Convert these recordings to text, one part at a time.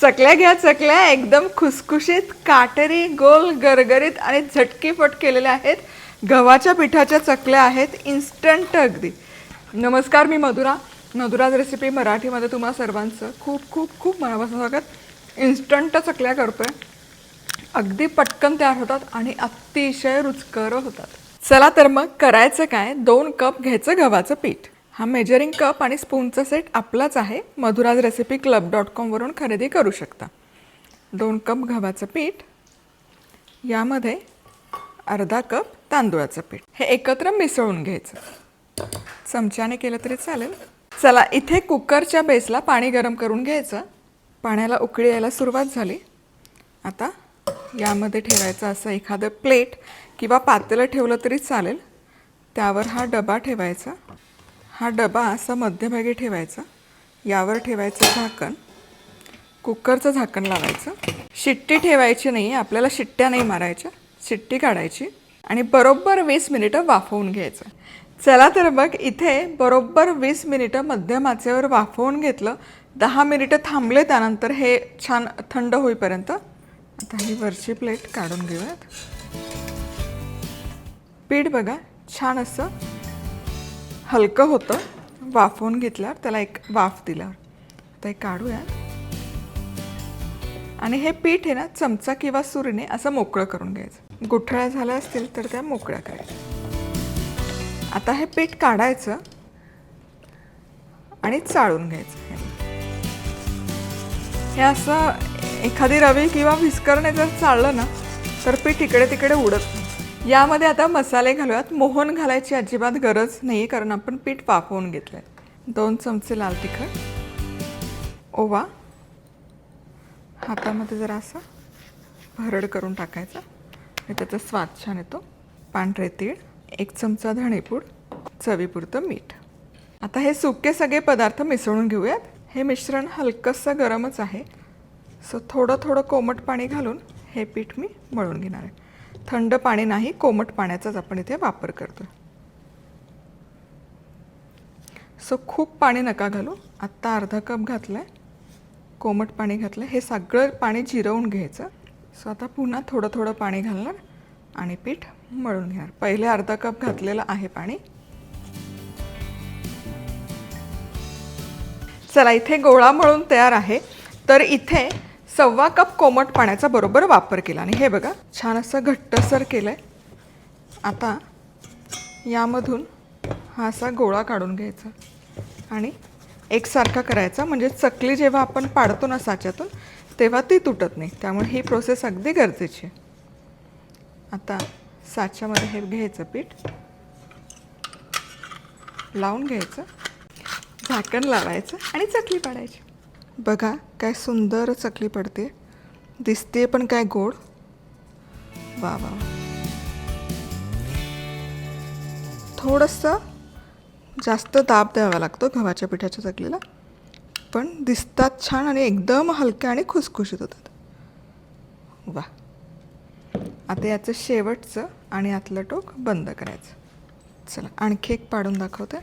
चकल्या घ्या चकल्या. एकदम खुसखुशीत काटेरी गोल गरगरीत आणि झटकीपट केलेल्या आहेत. गव्हाच्या पिठाच्या चकल्या आहेत. इन्स्टंट अगदी. नमस्कार मी मधुरा. मधुराज रेसिपी मराठीमध्ये तुम्हा सर्वांचं खूप खूप खूप मनापासून स्वागत. इन्स्टंट चकल्या करतो आहे अगदी पटकन तयार होतात आणि अतिशय रुचकर होतात. चला तर मग करायचं काय? दोन कप घ्यायचं गव्हाचं पीठ. हा मेजरिंग कप आणि स्पूनचा सेट आपलाच आहे. मधुराज रेसिपी क्लब डॉट कॉमवरून खरेदी करू शकता. दोन कप गव्हाचं पीठ यामध्ये अर्धा कप तांदूळाचं पीठ. हे एकत्र मिसळून घ्यायचं. चमच्याने केलं तरी चालेल. चला इथे कुकरच्या बेसला पाणी गरम करून घ्यायचं. पाण्याला उकळी यायला सुरुवात झाली. आता यामध्ये ठेवायचं असं एखादं प्लेट किंवा पातेलं ठेवलं तरी चालेल. त्यावर हा डबा ठेवायचा. हा डबा असा मध्यभागी ठेवायचा. यावर ठेवायचं झाकण. कुकरचं झाकण लावायचं. शिट्टी ठेवायची नाही आपल्याला शिट्ट्या नाही मारायच्या. शिट्टी काढायची आणि बरोबर वीस मिनिटं वाफवून घ्यायचं. चला तर मग इथे बरोबर वीस मिनिटं मध्यम आचेवर वाफवून घेतलं. दहा मिनिटं थांबले त्यानंतर हे छान थंड होईपर्यंत. आता ही वरची प्लेट काढून घेऊयात. पीठ बघा छान असं हलकं होतं. वाफवून घेतल्यावर त्याला एक वाफ दिल्यावर. आता हे काढूयात. आणि हे पीठ आहे ना चमचा किंवा सुरीने असं मोकळं करून घ्यायचं. गुठळ्या झाल्या असतील तर त्या मोकळ्या करायच्या. आता हे पीठ काढायचं आणि चाळून घ्यायचं हे. असं एखादी रवी किंवा विस्करणे जर चाललं ना तर पीठ इकडे तिकडे उडत नाही. यामध्ये आता मसाले घालूयात. मोहन घालायची अजिबात गरज नाही कारण आपण पीठ वाफवून घेतलंय. दोन चमचे लाल तिखट. ओवा. हातामध्ये जरा असं भरड करून टाकायचा. आणि त्याचा स्वाद छान येतो. पांढरे तीळ एक चमचा धणेपूड चवीपुरतं मीठ. आता हे सुके सगळे पदार्थ मिसळून घेऊयात. हे मिश्रण हलकंसं गरमच आहे. सो थोडं थोडं कोमट पाणी घालून हे पीठ मी मळून घेणार आहे. थंड पाणी नाही कोमट पाण्याचाच आपण इथे वापर करतो सो खूप पाणी नका घालू. आत्ता अर्धा कप घातलं आहे कोमट पाणी घातलं हे सगळं पाणी जिरवून घ्यायचं. सो आता पुन्हा थोडं थोडं पाणी घालणार आणि पीठ मळून घेणार. पहिले अर्धा कप घातलेलं आहे पाणी. चला इथे गोळा मळून तयार आहे. तर इथे सव्वा कप कोमट पाण्याचा बरोबर वापर केला. आणि हे बघा छान असं घट्टसर केलं आहे आता यामधून हा असा गोळा काढून घ्यायचा. आणि एकसारखा करायचा. म्हणजे चकली जेव्हा आपण पाडतो ना साच्यातून तेव्हा ती तुटत नाही. त्यामुळे ही प्रोसेस अगदी गरजेची आहे. आता साच्यामध्ये हे घ्यायचं पीठ. लावून घ्यायचं. झाकण लावायचं आणि चकली पाडायची. बघा काय सुंदर चकली पडते. दिसते पण काय गोड. वा वा थोडंसं जास्त दाब द्यावा लागतो गव्हाच्या पिठाच्या चकलीला. पण दिसतात छान आणि एकदम हलक्या आणि खुसखुशीत होतात. वा. आता याचं शेवटचं आणि आतलं टोक बंद करायचं. चला आणखी एक पाडून दाखवते.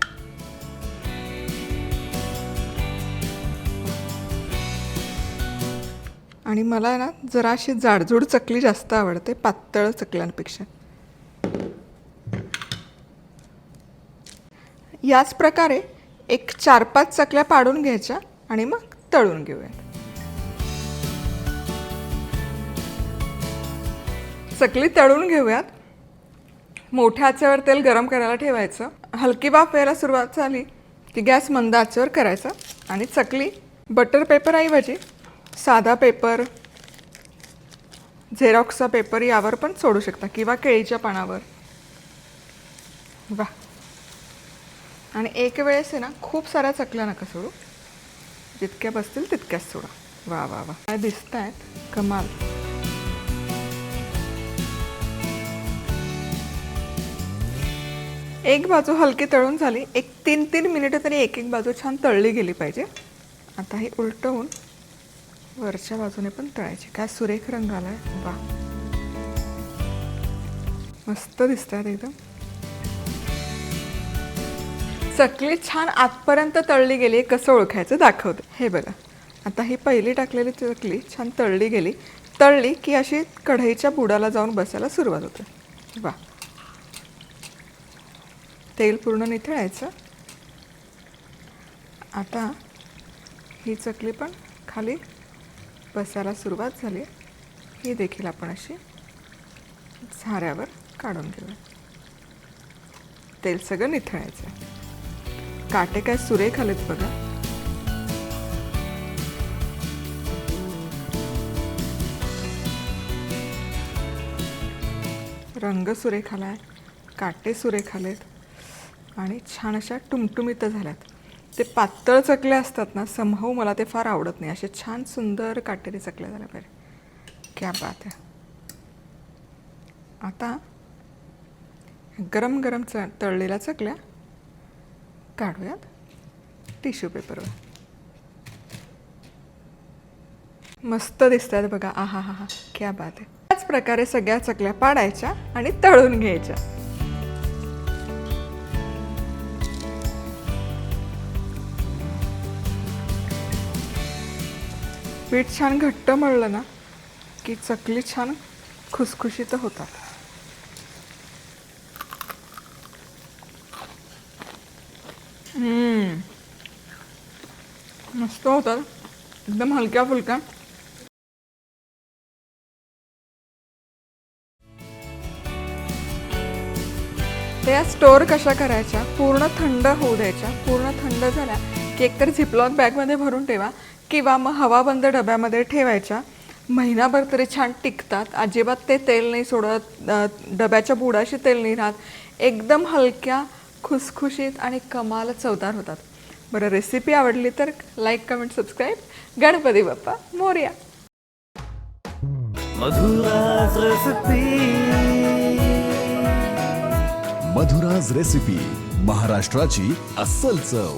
आणि मला ना जरा अशी जाडजूड चकली जास्त आवडते पातळ चकल्यांपेक्षा. याच प्रकारे एक चार पाच चकल्या पाडून घ्यायच्या आणि मग तळून घेऊया. चकली तळून घेऊयात. मोठ्या आचेवर तेल गरम करायला ठेवायचं. हलकी वाफ यायला सुरुवात झाली की गॅस मंद आचेवर करायचा आणि चकली बटर पेपरऐवजी साधा पेपर झेरॉक्सचा पेपर यावर पण सोडू शकता किंवा केळीच्या पानावर. वा आणि एक वेळेस आहे ना खूप साऱ्या चकल्या नका सोडू. जितक्या बसतील तितक्याच सोडा. वा वा वा काय दिसत आहेत कमाल. एक बाजू हलकी तळून झाली. एक तीन तीन मिनिटं तरी एक एक बाजू छान तळली गेली पाहिजे. आता हे उलटवून वरच्या बाजूने पण तळायचे. काय सुरेख रंग आलाय. वा. मस्त दिसत आहेत एकदम. चकली छान आतपर्यंत तळली गेली. कसं ओळखायचं दाखवते. हे बघा. आता ही पहिली टाकलेली चकली छान तळली गेली. तळली की अशी कढईच्या बुडाला जाऊन बसायला सुरुवात होते. वा. तेल पूर्ण निथळायचं. आता ही चकली पण खाली बसायला सुरुवात झाली ही देखील आपण अशी झाऱ्यावर काढून घेऊया. तेल सगळं निथळायचं काटे काय सुरेख आलेत बघा. रंग सुरेख आहे काटे सुरेख आलेत आणि छान अशा टुमटुमीत झाल्यात. ते पातळ चकल्या असतात ना समहू मला ते फार आवडत नाही. असे छान सुंदर काटेरी चकल्या झाल्या पाहिजे. क्या बात आहे. आता गरम गरम च तळलेल्या चकल्या काढूयात. टिश्यू पेपरवर मस्त दिसत आहेत बघा. आहा हा हा क्या बात आहे. त्याच प्रकारे सगळ्या चकल्या पाडायच्या आणि तळून घ्यायच्या. पीठ छान घट्ट मळलं ना की चकली छान खुसखुशीत होतात. हम्म. मस्त होतात. एकदम हलक्या फुलक्या. त्या स्टोअर कशा करायच्या? पूर्ण थंड होऊ द्यायच्या. पूर्ण थंड झाल्या की एकतर झिपलॉन बॅगमध्ये भरून ठेवा. किंवा मग हवाबंद डब्यामध्ये ठेवायच्या महिनाभर तरी छान टिकतात. अजिबात ते तेल नाही सोडत डब्याच्या बुडाशी तेल नाही राहत. एकदम हलक्या खुसखुशीत आणि कमाल चवदार होतात. बरं रेसिपी आवडली तर like comment subscribe Ganpati Bappa Morya. Madhuraj recipe मधुराज रेसिपी महाराष्ट्राची अस्सल चव.